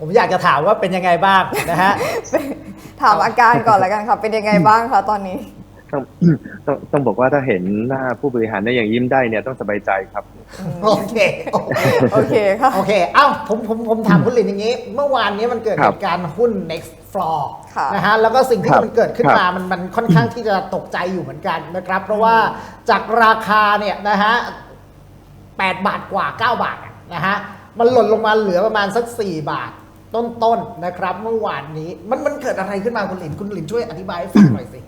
ผมอยากจะถามว่าเป็นยังไงบ้างนะฮะ ถามอาการก่อนแล้วกันค่ะ เป็นยังไงบ้างคะตอนนี้ ต้องต้องต้องบอกว่าถ้าเห็นหน้าผู้บริหารได้อย่างยิ้มได้เนี่ยต้องสบายใจครับ โอเคโอเคโอเคค่ะโอเค เอ้าผมผมผมถามคุณหลินอย่างนี้ เมื่อวานนี้มันเกิดคเหรับตุการณ์หุ้น next floor ค่ะนะฮะแล้วก็สิ่งที่ครับมันเกิดขึ้นครับมามันมันค่อนข้างที่จะตกใจอยู่เหมือนกันนะครับ เพราะว่าจากราคาเนี่ยนะฮะ8บาทกว่า 9 บาทอะนะฮะมันหล่นลงมาเหลือประมาณสัก 4 บาท ต้นๆนะครับเมื่อวานนี้ มันมันเกิดอะไรขึ้นมาคุณหลินคุณหลินช่วยอธิบายให้ฟังหน่อยสิ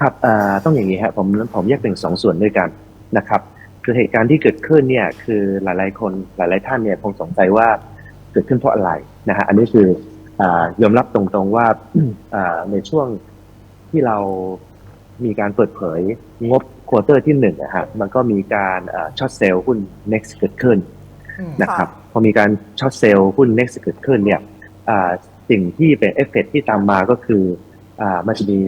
ครับเอ่อต้องอย่างนี้ครับผมผมแยกเป็นสองส่วนด้วยกันนะครับ คือเหตุการณ์ที่เกิดขึ้นเนี่ยคือหลายๆ คนหลายๆท่านเนี่ยคงสงสัยว่าเกิดขึ้นเพราะอะไรนะฮะอันนี้คืออายอมรับตรงๆว่าอ่าในช่วงที่เรามีการเปิดเผยงบควอเตอร์ที่หนึ่งนะฮะมันก็มีการช็อตเซลล์หุ้น next เกิดขึ้นอืมนะครับ พอมีการช็อตเซลล์หุ้น next เกิดขึ้นเนี่ยอ่าสิ่งที่เป็นเอฟเฟกที่ตามมาก็คืออามันจะมี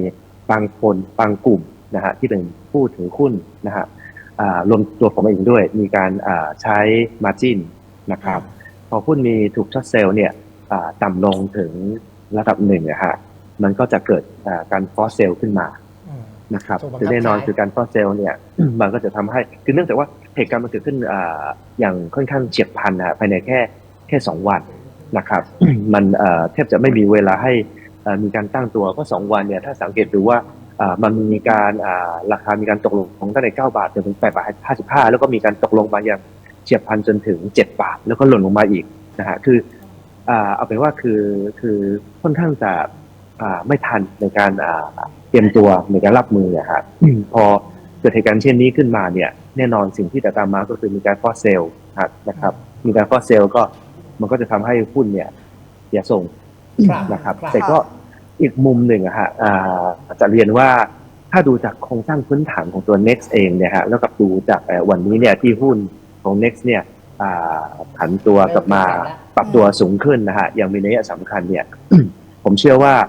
บางคนบางกลุ่มนะฮะที่เป็นผู้ถือหุ้นนะฮะอ่ารวมตัวผมเองด้วย มีการอ่าใช้ margin นะครับพอหุ้นมีถูกช็อตเซลล์เนี่ยอ่าต่ำลงถึงระดับหนึ่งนะฮะมันก็จะเกิดอ่าการฟอสเซลขึ้นมาอืมนะครับถูกบังคับคือแน่นอนใช้คือการฟอสเซลเนี่ยมันก็จะทำให้คือเนื่องจากว่า เหตุการณ์มันเกิดขึ้นอ่าอย่างค่อนข้างเฉียบพลันนะฮะภายในแค่แค่สองวันนะครับ มันเอ่อแทบจะไม่มีเวลาให้เอ่อมีการตั้งตัวเพราะสองวันเนี่ยถ้าสังเกตดูว่าอ่ามันมีการอ่าราคามีการตกลงของตั้งแต่เก้าบาทจนถึงแปดบาทห้าสิบห้าแล้วก็มีการตกลงมาอย่างเฉียบพลันจนถึงเจ็ดบาท แล้วก็หล่นลงมาอีกนะฮะคืออ่าเอาเป็นว่าคือคือค่อนข้างจะอ่าไม่ทันในการอ่าเตรียมตัวในการรับมืออะครับพอเกิดเหตุการณ์เช่นนี้ขึ้นมาเนี่ยแน่นอนสิ่งที่จะตามมาก็คือมีการฟอสเซลครับนะครับ มีการฟอสเซลก็มันก็จะทำให้หุ้นเนี่ยเสียส่งครับนะครับครับ แต่ก็อีกมุมหนึ่งอะฮะอ่าจะเรียนว่าถ้าดูจากโครงสร้างพื้นฐานของตัว next เองเนี่ยฮะแล้วกับดูจากเอ่อวันนี้เนี่ยที่หุ้นของ next เนี่ยอ่าผันตัวกลับมาปรับตัวสูงขึ้นนะฮะอย่างมีนัยสำคัญเนี่ย ผมเชื่อว่าอ่า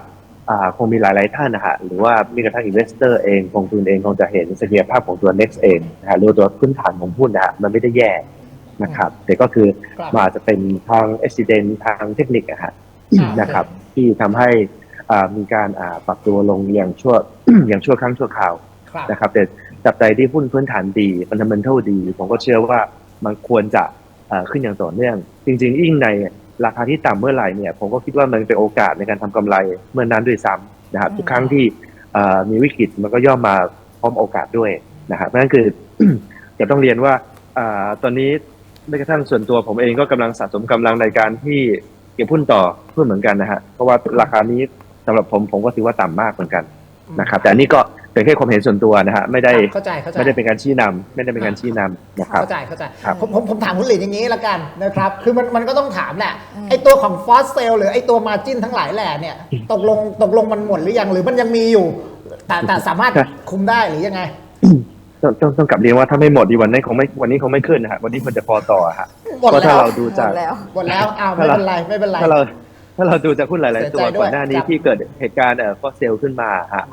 คงมีหลายๆท่านนะฮะหรือว่ามีกระทั่ง investor เองกองทุนเองคงจะเห็นศักยภาพของตัว next เองนะฮะหรือว่าตัวพื้นฐานของหุ้นนะฮะมันไม่ได้แย่นะครับแต่ก็คือครับมันอาจจะเป็นทาง accident ทางเทคนิคอะฮะอ่านนะครับ ที่ทำให้อ่ามีการอ่าปรับตัวลงอย่างชั่วอย่างชั่วครั้งชั่วคราวครับนะครับ แต่จับใจที่หุ้นพื้นฐานดี fundamental ดี ผมก็เชื่อว่ามันควรจะอ่าขึ้นอย่างต่อเนื่อง จริง ๆ ยิ่งใน ราคาที่ต่ำเมื่อไหร่เนี่ยผมก็คิดว่ามันเป็นโอกาสในการทำกำไรเมื่อนั้นด้วยซ้ำนะครับทุกครั้งที่อ่ามีวิกฤตมันก็ย่อมมาพร้อมโอกาสด้วยนะครับเพราะฉะนั้นคือจะต้องเรียนว่าอ่าตอนนี้แม้กระทั่งส่วนตัวผมเองก็กำลังสะสมกำลังในการที่เก็บหุ้นต่อเพื่อเหมือนกันนะฮะเพราะว่าราคานี้สำหรับผมผมก็ถือว่าต่ำมากเหมือนกันนะครับแต่อันนี้ก็ เป็นแค่ความเห็นส่วนตัวนะฮะไม่ได้เข้าใจเข้าใจไม่ได้เป็นการชี้นำไม่ได้เป็นการชี้นำนะครับเข้าใจเข้าใจครับผมผมผมถามคุณหลินอย่างนี้ละกันนะครับ คือมันมันก็ต้องถามแหละอืมไอตัวของฟอสเซลหรือไอตัวมาจินทั้งหลายแหล่เนี่ยตกลงตกลงมันหมดหรือยังหรือมันยังมีอยู่ แต่แต่สามารถครับคุมได้หรือยังไงต้องต้องต้องกลับเรียนว่าถ้าไม่หมดดีวันนี้คงไม่วันนี้คงไม่ขึ้นนะฮะวันนี้มันจะพอต่อฮะหมดเพราะแล้ถ้าวเราดูจากหมดแล้วหมดแล้วอ้าวไม่เป็นไรไม่เป็นไรถ้าเราถ้าเราดูจากหุ้นหลาย ๆ ตัวเสียใจด้วยก่อนหน้านี้ครับที่เกิดเหตุการณ์เอ่อฟอสเซลขึ้นมาฮะ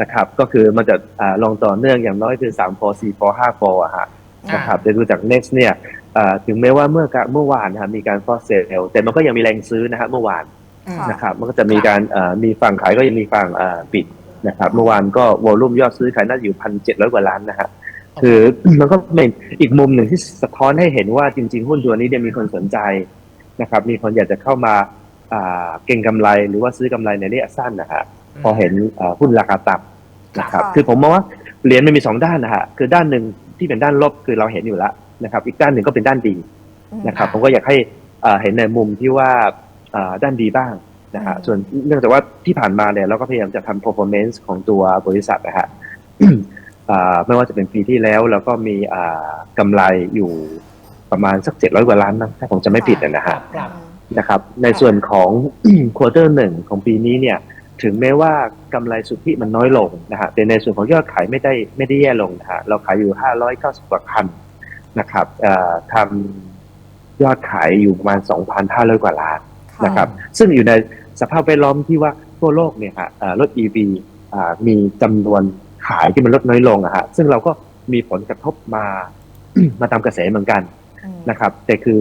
นะครับ ก็คือมันจะอ่าลงต่อเนื่องอย่างน้อยคือ3 4 4 5 4อะฮะนะครับแต่ดูจาก next เนี่ยอ่าถึงแม้ว่าเมื่อกะเมื่อวานนะฮะมีการฟอสเซลแต่มันก็ยังมีแรงซื้อนะฮะเมื่อวานอืมค่ะนะครับ มันก็จะมีการเอ่อมีฝั่งขายก็ยังมีฝั่งเอ่อปิดนะครับเมื่อวานก็วอลลุ่มยอดซื้อขายน่าจะอยู่พันเจ็ดร้อยกว่าล้านนะฮะคือมันก็เป็นอีกมุมหนึ่งที่สะท้อนให้เห็นว่าจริง ๆ หุ้นตัวนี้เนี่ยมีคนสนใจนะครับ มีคนอยากจะเข้ามาอ่าเก็งกำไรหรือว่าซื้อกำไรในระยะสั้นนะฮะ พอเห็นเอ่อหุ้นราคาต่ำนะครับค่ะคือผมมองว่าเหรียญมันมีสองด้านนะฮะคือด้านหนึ่งที่เป็นด้านลบคือเราเห็นอยู่แล้วนะครับ อีกด้านหนึ่งก็เป็นด้านดีอืมนะครับ ผมก็อยากให้เอ่อเห็นในมุมที่ว่าเอ่อด้านดีบ้างนะฮะอืมส่วนเนื่องจากว่าที่ผ่านมาเนี่ยเราก็พยายามจะทำ performance ของตัวบริษัทนะฮะอ่าไม่ว่าจะเป็นปีที่แล้วเราก็มีอ่ากำไรอยู่ประมาณสักเจ็ดร้อยกว่าล้านนะถ้าผมจะไม่ผิดนะครัฮะบครับนะครับ ในส่วนของควอเตอร์หนึ่งของปีนี้เนี่ย ถึงแม้ว่ากำไรสุทธิมันน้อยลงนะฮะแต่ในส่วนของยอดขายไม่ได้ไม่ได้แย่ลงนะฮะเราขายอยู่ห้าร้อยเก้าสิบกว่าคันนะครับเอ่อทำยอดขายอยู่ประมาณสองพันห้าร้อยกว่าล้านค่ะนะครับ ซึ่งอยู่ในสภาพแวดล้อมที่ว่าทั่วโลกเนี่ยฮะเอ่อรถ EV อ่ามีจำนวนขายที่มันลดน้อยลงอะฮะซึ่งเราก็มีผลกระทบมามาตามกระแสเหมือนกันอืมนะครับ แต่คือ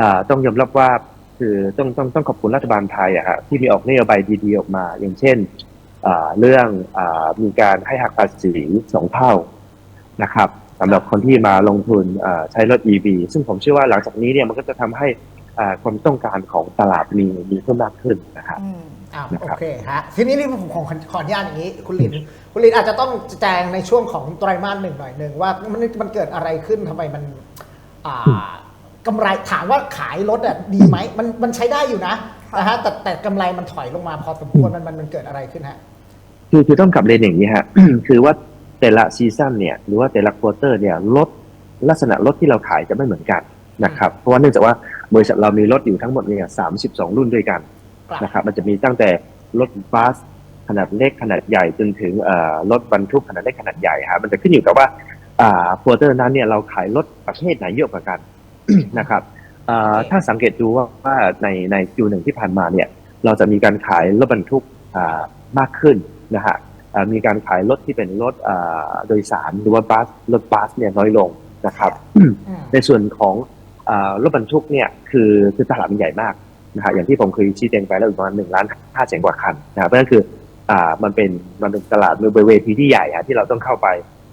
อาต้องยอมรับว่า คือต้องต้องต้องขอบคุณรัฐบาลไทยอะฮะที่มีออกนโยบายดีๆออกมา อย่างเช่นอ่าเรื่องอามีการให้หักภาษีสองเท่านะครับสำหรับคนที่มาลงทุนอ่าใช้รถ EV ซึ่งผมเชื่อว่าหลังจากนี้เนี่ยมันก็จะทำให้อ่าความต้องการของตลาดมีมีเพิ่มมากขึ้นนะครับอืมอ้าวนะโอครับเคฮะทีนี้นี่ผมขอขออนุญาตอย่างนี้ คุณลินคุณลินอาจจะต้องแจงในช่วงของไตรมาสหนึ่งหน่อยหนึ่งว่ามันมันเกิดอะไรขึ้นทำไมมัน อ่า กำไรถามว่าขายรถอะดีไหมมันมันใช้ได้อยู่นะค่ะนะฮะแต่แต่กำไรมันถอยลงมาพอสมควรมันมันมันเกิดอะไรขึ้นฮะคือคือต้องกลับเรียนอย่างนี้ฮะ คือว่าแต่ละซีซั่นเนี่ยหรือว่าแต่ละควอเตอร์เนี่ยรถลักษณะรถที่เราขายจะไม่เหมือนกันนะครับ เพราะว่าเนื่องจากว่าบริษัทเรามีรถอยู่ทั้งหมดเนี่ย32รุ่นด้วยกันครับนะครับ มันจะมีตั้งแต่รถบัสขนาดเล็กขนาดใหญ่จนถึงเอ่อรถบรรทุกขนาดเล็กขนาดใหญ่ฮะมันจะขึ้นอยู่กับว่าอ่าควอเตอร์นั้นเนี่ยเราขายรถประเภทไหนเยอะกว่ากัน นะครับอ่าโอเคถ้าสังเกตดูว่าว่าในในคิวหนึ่งที่ผ่านมาเนี่ยเราจะมีการขายรถบรรทุกอ่ามากขึ้นนะฮะอ่ามีการขายรถที่เป็นรถอ่าโดยสารหรือว่าบัสรถบัสเนี่ยน้อยลงนะครับอืมในส่วนของอารถบรรทุกเนี่ยคือคือตลาดมันใหญ่มากนะฮะอย่างที่ผมเคยชี้แจงไปแล้วประมาณหนึ่งล้านห้าแสนกว่าคันนะครับเพราะฉะนั้นคืออ่ามันเป็นมันเป็นตลาดมือเวทีที่ใหญ่อะที่เราต้องเข้าไป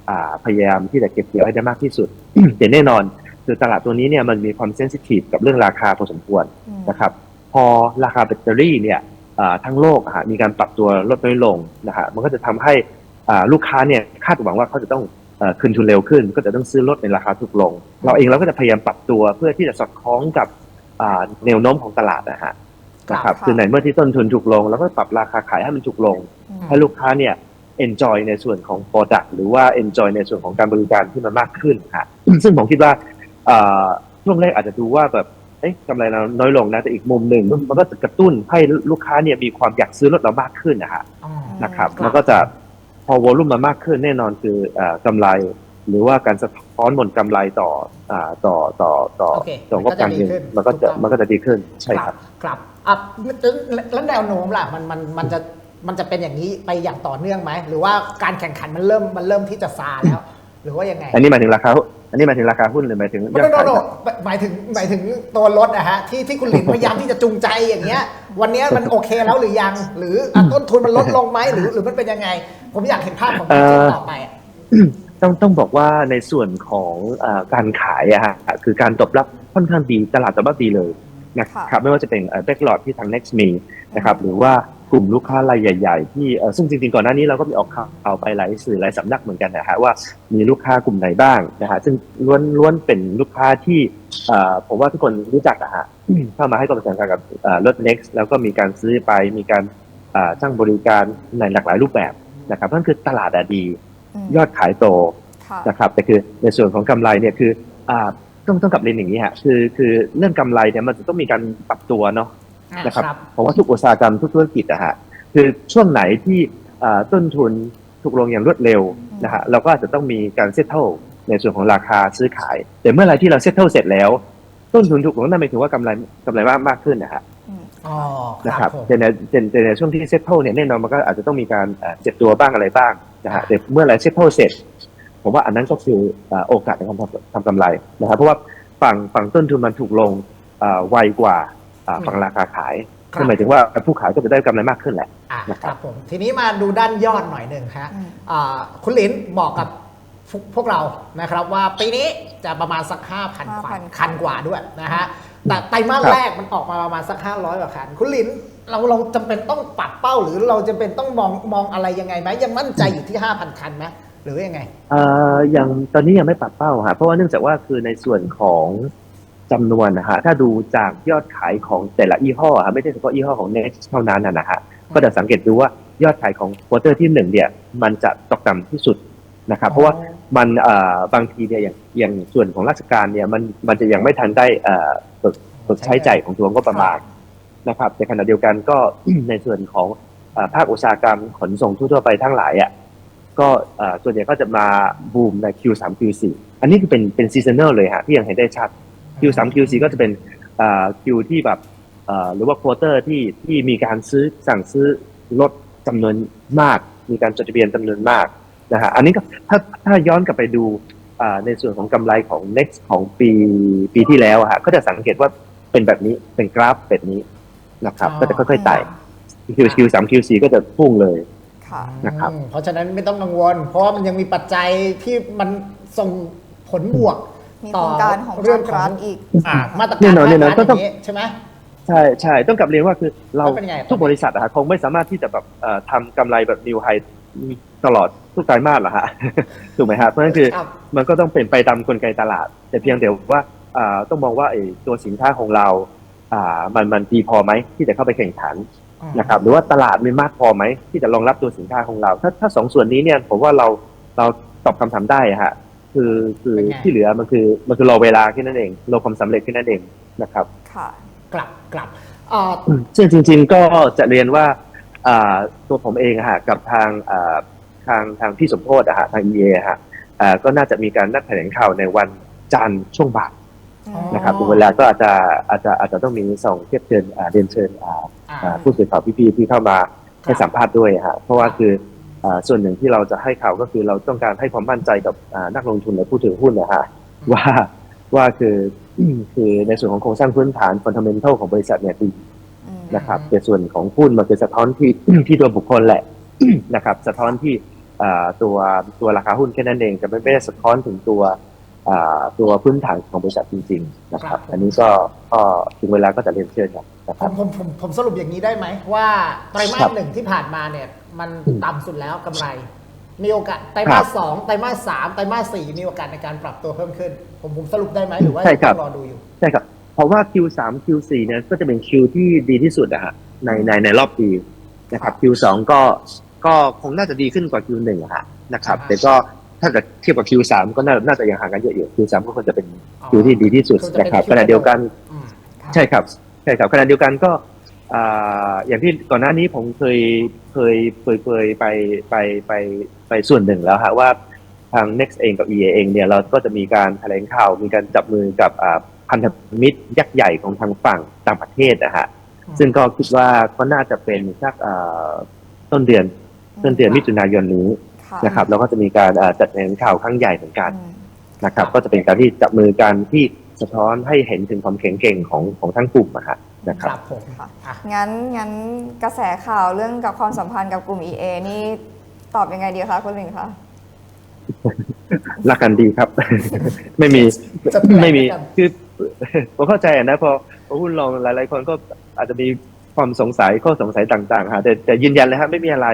อ่าพยายามที่จะเก็บเกี่ยวให้ได้มากที่สุดแต่แน่นอน คือตลาดตัวนี้เนี่ยมันมีความเซนซิทีฟกับเรื่องราคาพอสมควรอืมนะครับพอราคาแบตเตอรี่เนี่ยอ่าทั้งโลกอะฮะมีการปรับตัวลดน้อยลงนะฮะมันก็จะทำให้อ่าลูกค้าเนี่ยคาดหวังว่าเขาจะต้องเอ่อคืนทุนเร็วขึ้น ก็จะต้องซื้อรถในราคาถูกลง เราเองเราก็จะพยายามปรับตัวเพื่อที่จะสอดคล้องกับอ่าแนวโน้มของตลาดนะฮะนะครับค่ะคือในเมื่อที่ต้นทุนถูกลงเราก็ปรับราคาขายให้มันถูกลงอืมให้ลูกค้าเนี่ย enjoy ในส่วนของ product หรือว่า enjoy ในส่วนของการบริการที่มันมากขึ้นฮะซึ่งผมคิดว่าเอ่อ ช่วงแรกอาจจะดูว่าแบบเอ๊ะกำไรเราน้อยลงนะแต่อีกมุมหนึ่งมันก็จะกระตุ้นให้ลูกค้าเนี่ยมีความอยากซื้อรถเรามากขึ้นนะฮะอ๋อนะครับครับมันก็จะพอวอลุ่มมามากขึ้นแน่นอนคือเอ่อกำไร หรือว่าการสะท้อนบนกำไรต่ออ่าต่อต่อต่อโอเคต่องบการเงินมัมันนก็ก็จะจะดีขึ้นมันก็จะดีขึ้นใช่ครับครับอะแล้วแล้วแนวโน้มล่ะมันมันมันจะมันจะเป็นอย่างนี้ไปอย่างต่อเนื่องไหมหรือว่าการแข่งขันมันเริ่มมันเริ่มที่จะซาแล้ว หรือว่ายังไง อันนี้หมายถึงราคา อันนี้หมายถึงราคาหุ้นหรือหมายถึงไม่ยอดโนขายโนครับหมายถึงหมายถึงตัวรถนะฮะที่ที่คุณหลินพยายามที่จะจูงใจอย่างเงี้ย วันเนี้ยมันโอเคแล้วหรือยัง หรืออะต้นทุนมันลดลงไหมหรือหรือมันเป็นยังไง ผมอยากเห็นภาพของคุณเจนต่อไปอะ ต้องต้องบอกว่าในส่วนของเออการขายอะฮะคือการตอบรับค่อนข้างดีตลาดตอบรับดีเลยนะครับไม่ว่าจะเป็นแบ็กหลอดที่ทาง Next มีนะครับหรือว่า กลุ่มลูกค้ารายใหญ่ ๆ ที่เอ่อซึ่งจริงๆก่อนหน้านี้เราก็มีออกข่าวไปหลายสื่อหลายสำนักเหมือนกันนะฮะว่ามีลูกค้ากลุ่มไหนบ้างนะฮะซึ่งล้วนล้วนเป็นลูกค้าที่เอ่อผมว่าทุกคนรู้จักอะฮะเข้ามาให้ความสำคัญกับเอ่อรถ Next แล้วก็มีการซื้อไปมีการเอ่อจ้างบริการในหลากหลายรูปแบบนะครับนั่นคือตลาดอะดีมยอดขายโตค่ะนะครับแต่คือในส่วนของกำไรเนี่ยคืออ่าต้องต้องกลับเรียนอย่างนี้ฮะคือคือเรื่องกำไรเนี่ยมันจะต้องมีการปรับตัวเนาะอะ นะครับครับผมว่าทุกอุตสาหกรรมทุกธุรกิจอะฮะคือช่วงไหนที่อ่าต้นทุนถูกลงอย่างรวดเร็วนะฮะเราก็อาจจะต้องมีการเซตเทิลในส่วนของราคาซื้อขาย แต่เมื่อไหรที่เราเซตเทิลเสร็จแล้ว ต้นทุนถูกลงนั่นหมายถึงว่ากำไรกำไรมากมากขึ้นนะฮะอืมอ๋อคนะรับครับผมแต่ในแต่แต่ในช่วงที่เซตเทิลเนี่ยแน่นอนมันก็อาจจะต้องมีการเอ่อเจ็บตัวบ้างอะไรบ้างนะฮะแต่เมื่อไหรเซตเทิลเสร็จ ผมว่าอันนั้นก็คือเอ่อโอกาสในการทำทำกำไรนะครับเพราะว่าฝั่งฝั่งต้นทุนมันถูกลงเอ่อไวกว่าอ่า ฝั่งราคาขายครับก็หมายถึงว่าผู้ขายก็จะได้กำไรมากขึ้นแหละอะนะคครับรับผมทีนี้มาดูด้านยอดหน่อยหนึ่งฮะอืมอ่าคุณหลินบอกกับพวกพวกเรานะครับว่าปีนี้จะประมาณสัก 5,000 คัน5,000คันกว่าด้วยนะฮะแต่ไตรมาสครับแรกมันออกมาประมาณสัก 500 กว่าคัน คุณหลินเราเราจำเป็นต้องปรับเป้าหรือเราจำเป็นต้องมองมองอะไรยังไงไหมยังมั่นใจอยู่ที่ 5,000 คันไหมหรือยังไงเอ่อยังตอนนี้ยังไม่ปรับเป้าฮะเพราะว่าเนื่องจากว่าคือในส่วนของ จำนวนนะฮะถ้าดูจากยอดขายของแต่ละยี่ห้อฮะไม่ใช่เฉพาะยี่ห้อของ Next เท่านั้นนะนะฮะก็จะสังเกตดูว่ายอดขายของควอเตอร์ที่หนึ่งเนี่ยมันจะตกต่ำที่สุดนะครับเพราะว่ามันเอ่อบางทีเนี่ยอย่างอย่างส่วนของราชการเนี่ยมันมันจะยังไม่ทันได้เอ่อเปิดเปิดใช้จ่ายของตัวงบประมาณนะครับในขณะเดียวกันก็ในส่วนของเอ่อภาคอุตสาหกรรมขนส่งทั่วๆไปทั้งหลายอะก็เอ่อส่วนใหญ่ก็จะมาบูมใน Q3 Q4 อันนี้คือเป็นเป็นซีซันแนลเลยฮะที่ยังเห็นได้ชัด Q3 Q4 ก็จะเป็นเอ่อ Q ที่แบบเอ่อหรือว่าควอเตอร์ที่ที่มีการซื้อสั่งซื้อรถจำนวนมาก มีการจดทะเบียนจำนวนมากนะฮะอันนี้ก็ถ้าถ้าย้อนกลับไปดูอ่าในส่วนของกำไรของ Next ของปีปีที่แล้วอะฮะก็จะสังเกตว่าเป็นแบบนี้เป็นกราฟแบบนี้นะครับอ๋อก็จะค่อยๆไต่ Q Q สาม Q สี่ก็จะพุ่งเลยค่ะนะครับอืมเพราะฉะนั้นไม่ต้องกังวล เพราะว่ามันยังมีปัจจัยที่มันส่งผลบวก มีต่โครงการของเรื่องภาคขอรังฐอีกอ่ามาตรแน่การนอนแน่นอนภาครัฐต้องย่างนี้ใช่ไหมใช่ใช่ต้องกลับเรียนว่าคือเราแล้วเป็นไงทุกบริษัทอะฮะคงไม่สามารถที่จะแบบเอ่อทำกำไรแบบนิวไฮตลอดทุกไตรมาสหรอกฮะถูกไหมฮะเพราะฉะนั้นคือครับมันก็ต้องเป็นไปตามกลไกตลาด แต่เพียงแต่ว่าอ่าต้องมองว่าไอ้ตัวสินค้าของเราอ่ามันมันดีพอไหมที่จะเข้าไปแข่งขันนะครับหรือว่าตลาดมีมากพอไหมที่จะรองรับตัวสินค้าของเรา ถ้าถ้าสองส่วนนี้เนี่ยผมว่าเราเราตอบคำถามได้อะฮะ คือคือเป็นไง ที่เหลือมันคือมันคือรอเวลาแค่นั้นเองรอความสำเร็จแค่นั้นเองนะครับ ค่ะ กลับกลับอ่าซึ่งจริงๆก็จะเรียนว่าอ่าตัวผมเองอะฮะกับทางอ่าทางทางพี่สมโพธอะฮะทาง EA อะฮะอ่าก็น่าจะมีการนัดแถลงข่าวในวันจันทร์ช่วงบ่ายอืมนะครับอ๋อ เวลาก็อาจจะอาจจะอาจจะต้องมีส่งเทียบเชิญอ่าเรียนเชิญอ่าอ่า อ่าผู้สื่อข่าวพี่ๆที่เข้ามาให้สัมภาษณ์ด้วยฮะเพราะว่าคืออ่า ส่วนหนึ่งที่เราจะให้ข่าวก็คือเราต้องการให้ความมั่นใจกับอ่านักลงทุนและผู้ถือหุ้นนะฮะว่าว่าคือคือในส่วนของโครงสร้างพื้นฐาน fundamental ของบริษัทเนี่ยดีอืมนะครับแต่ส่วนของหุ้นมันคือสะท้อนที่ที่ตัวบุคคลแหละนะครับ สะท้อนที่อ่าตัวตัวราคาหุ้นแค่นั้นเองแต่ไม่ไม่ได้สะท้อนถึงตัวอ่า ตัวพื้นฐานของบริษัทจริง ๆ นะครับ อันนี้ก็ก็ถึงเวลาก็จะเรียนเชิญครับนะผครับมผมผมผมสรุปอย่างนี้ได้ไหมว่าไตรมาครัสบหนึ่งที่ผ่านมาเนี่ย มันอืมต่ำสุดแล้วกำไร มีโอกาสไตรครัมาบสสองไตรมาสสามไตรมาสสี่มีโอกาสในการปรับตัวเพิ่มขึ้น ผมผมสรุปได้ไหมหรือว่าใช่ครับต้องรอดูอยู่ใช่ครับเพราะว่า Q3 Q4 เนี่ยก็จะเป็น Q ที่ดีที่สุดนะฮะในในในรอบปีนะครับ Q2 ก็ก็คงน่าจะดีขึ้นกว่า Q1 อะฮะนะครับอ่าแต่ก็ ถ้าเกิดเทียบกับ Q3 ก็น่าน่าจะยังห่างกันเยอะอยู่ Q3 ก็ควรจะเป็นอ๋อ Q ที่ดีที่สุดคือจะเป็นนะครับ Q ขณะเดียวกันอืมใช่ครับใช่ครับขณะเดียวกันก็อ่าอย่างที่ก่อนหน้านี้ผมเคยเคยเคยเคยไปไปไปไปส่วนหนึ่งแล้วฮะว่าทาง Next เองกับ EA เองเนี่ยเราก็จะมีการแถลงข่าวมีการจับมือกับอ่าพันธมิตรยักษ์ใหญ่ของทางฝั่งต่างประเทศนะฮะอืมซึ่งก็คิดว่าก็น่าจะเป็นสักอ่าต้นเดือนต้นเดือนมิถุนายนนี้ค่ะ นะครับแล้วก็จะมีการอ่าจัดแถลงข่าวครั้งใหญ่เหมือนกันอืมนะครับ ก็จะเป็นการที่จับมือกันที่สะท้อนให้เห็นถึงความแข็งเก่งของของทั้งกลุ่มอะฮะนะคครัรับบผมค่ะอะงั้นงั้นกระแสข่าวเรื่องกับความสัมพันธ์กับกลุ่ม EA นี่ตอบยังไงดีคะคุณหลิงคะรักกันดีครับ ไม่มีจะแปลกไม่มีกันคือผมเข้าใจนะพอพอหุ้นลงหลาย ๆ คนก็อาจจะมีความสงสัยข้อสงสัยต่าง ๆ ฮะแต่แต่ยืนยันเลยฮะไม่มีอะไร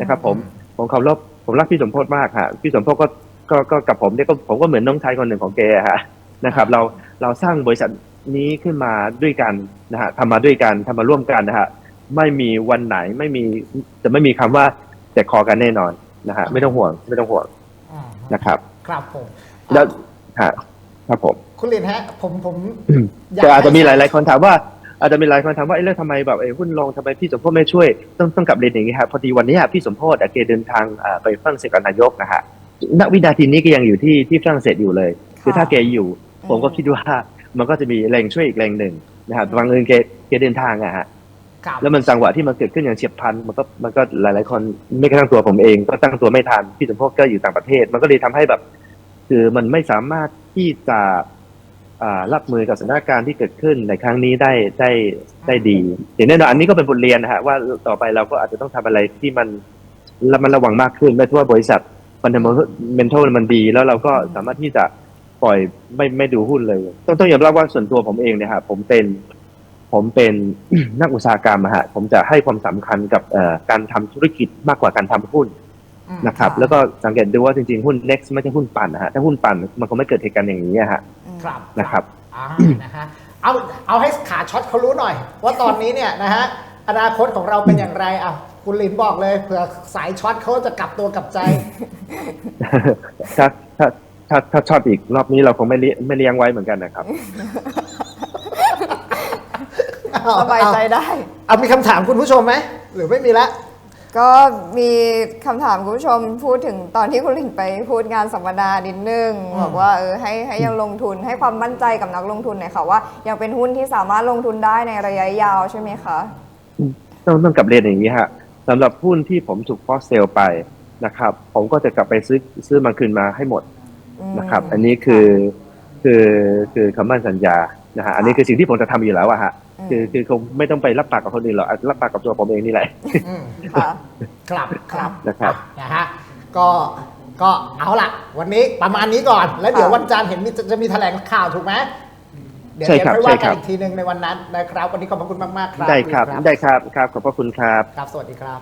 นะครับ ผมผมเคารพ ผมรักพี่สมโพธมากฮะพี่สมโพธก็ก็ก็กับผมเนี่ยก็ผมก็เหมือนน้องชายคนหนึ่งของแกฮะนะครับ เราเราสร้างบริษัทนี้ขึ้นมาด้วยกันนะฮะทำมาด้วยกันทำมาร่วมกันนะฮะไม่มีวันไหนไม่มีจะไม่มีคำว่าแต่คอกันแน่นอนนะฮะไม่ต้องห่วงไม่ต้องห่วงอืมนะครับ ครับผมแล้วอะฮะครับผม คุณลินฮะ ผมผมอืมยกแต่อาจจะมีหให้ลาย ๆ คนถามว่า อาจจะมีหลายคนถามว่าเอ้แล้วทำไมแบบเอ้หุ้นลงทำไมพี่สมโพธิไม่ช่วยต้องต้องกลับเรียนอย่างนี้ครับพอดีวันนี้พี่สมโพธิอะแกเดินทางอ่าไปฝรั่งเศสกับนายกนะฮะณวินาทีนี้ก็ยังอยู่ที่ที่ฝรั่งเศสอยู่เลย คือถ้าแกอยู่ ผมก็คิดว่ามันก็จะมีแรงช่วยอีกแรงหนึ่งนะฮะบางเอิญแกแกเดินทางอะฮะครับแล้วมันจังหวะที่มันเกิดขึ้นอย่างเฉียบพลันมันก็มันก็หลาย ๆ คนไม่กระทั่งตัวผมเองก็ตั้งตัวไม่ทันพี่สมโพธิก็อยู่ต่างประเทศ มันก็เลยทำให้แบบ คือมันไม่สามารถที่จะอ่า รับมือกับสถานการณ์ที่เกิดขึ้นในครั้งนี้ได้ได้ได้ดีอย่างแน่นอนอันนี้ก็เป็นบทเรียนนะฮะว่าต่อไปเราก็อาจจะต้องทำอะไรที่มันระมันระวังมากขึ้นไม่ทั่วาบริษัทมันทำเมนทัลมันดี แล้วเราก็สามารถที่จะปล่อยไม่ไม่ดูหุ้นเลย ต้องต้องยอมรับว่าส่วนตัวผมเองเนี่ยฮะผมเป็นผมเป็นนักอุตสาหกรรมอะฮะผมจะให้ความสำคัญกับเอ่อการทำธุรกิจมากกว่าการทำหุ้นอืมนะครับ แล้วก็สังเกตดูว่าจริงๆ หุ้น next ไม่ใช่หุ้นปั่นนะฮะถ้าหุ้นปั่นมันคงไม่เกิดเหตุการณ์อย่างนี้อะฮะอืม ครับนะครับอ่านะฮะเอาเอาให้ขาช็อตเขารู้หน่อย ว่าตอนนี้เนี่ยนะฮะอนาคตของเราเป็นอย่างไรอะคุณลินบอกเลยเผื่อสายช็อตเขาจะกลับตัวกลับใจถ้าถ้าถ้าถ้าชอบอีกรอบนี้เราคงไม่เลี้ยไม่เลี้ยงไว้เหมือนกันนะครับสบายใจได้ เอามีคำถามคุณผู้ชมไหมหรือไม่มีละ ก็มีคำถามคุณผู้ชมพูดถึงตอนที่คุณหลิงไปพูดงานสัมมนานิดนึงอืมบอกว่าเออให้ให้ยังลงทุนให้ความมั่นใจกับนักลงทุนหน่อยค่ะว่ายังเป็นหุ้นที่สามารถลงทุนได้ในระยะยาวใช่ไหมคะต้องต้องกลับเรียนอย่างนี้ฮะสำหรับหุ้นที่ผมถูกฟอสเซลไปนะครับ ผมก็จะกลับไปซื้อซื้อมันคืนมาให้หมดอืมนะครับ อันนี้คือคือคือคำมั่นสัญญานะฮะอันนี้คือสิ่งที่ผมจะทำอยู่แล้วอะฮะอืม คือคือคงไม่ต้องไปรับปากกับคนอื่นหรอกอะรับปากกับตัวผมเองนี่แหละอืมค่ะครับครับนะครับนะฮะก็ก็เอาล่ะ วันนี้ประมาณนี้ก่อน แล้วเดี๋ยวค่ะวันจันทร์เห็นมีจะจะมีแถลงข่าวถูกไหมเดี๋ยวใช่เดี๋ยวครับไปว่าใช่คกัรันบอีกทีหนึ่งในวันนั้นนะครับ วันนี้ขอบพระคุณมาก ๆ ครับ ได้ครับณได้ครับ ครับ ขอบพระคุณครับ ครับ สวัสดีครับ